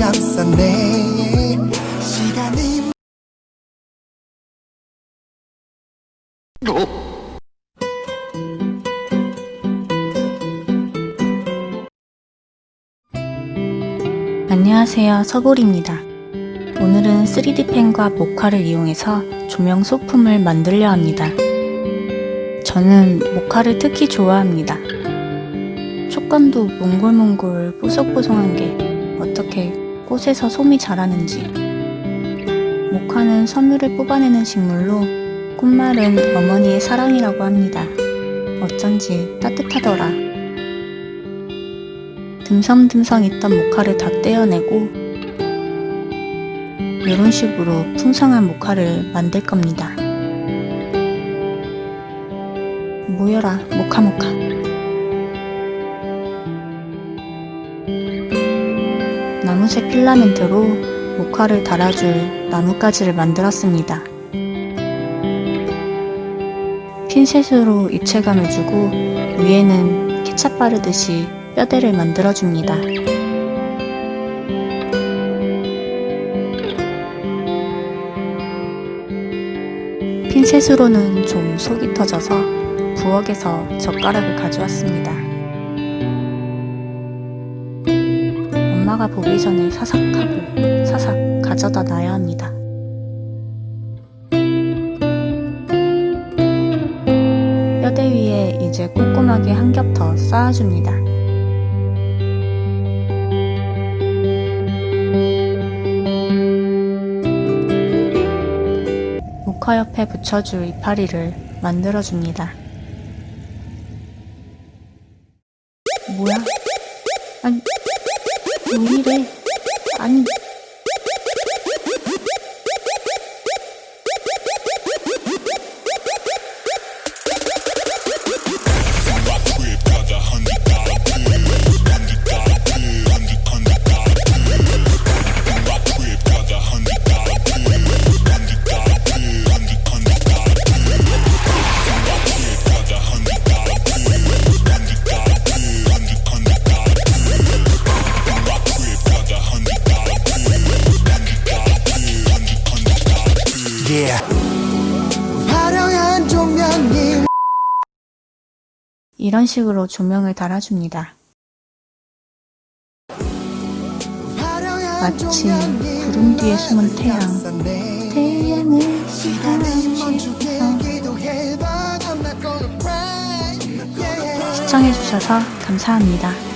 감싸네 시간이 안녕하세요. 서볼입니다. 오늘은 3D펜과 모카를 이용해서 조명 소품을 만들려 합니다. 저는 모카를 특히 좋아합니다. 촉감도 몽골몽골 뽀송뽀송한 게 어떻게 꽃에서 솜이 자라는지. 모카는 섬유를 뽑아내는 식물로 꽃말은 어머니의 사랑이라고 합니다. 어쩐지 따뜻하더라. 듬성듬성 있던 모카를 다 떼어내고 이런 식으로 풍성한 모카를 만들 겁니다. 모여라 모카모카 나무색 필라멘트로 모카를 달아줄 나뭇가지를 만들었습니다. 핀셋으로 입체감을 주고 위에는 케찹 바르듯이 뼈대를 만들어줍니다. 핀셋으로는 좀 속이 터져서 부엌에서 젓가락을 가져왔습니다. 엄마가 보기 전에 사삭하고 사삭 가져다 놔야 합니다. 뼈대 위에 이제 꼼꼼하게 한 겹 더 쌓아줍니다. 모카 옆에 붙여줄 이파리를 만들어줍니다. 뭐야? 아니, 왜 이래? 아니, yeah. 화려한 조명이 이런 식으로 조명을 달아줍니다. 마치 구름 뒤에 숨은 태양. 태양을. 시청해주셔서 감사합니다.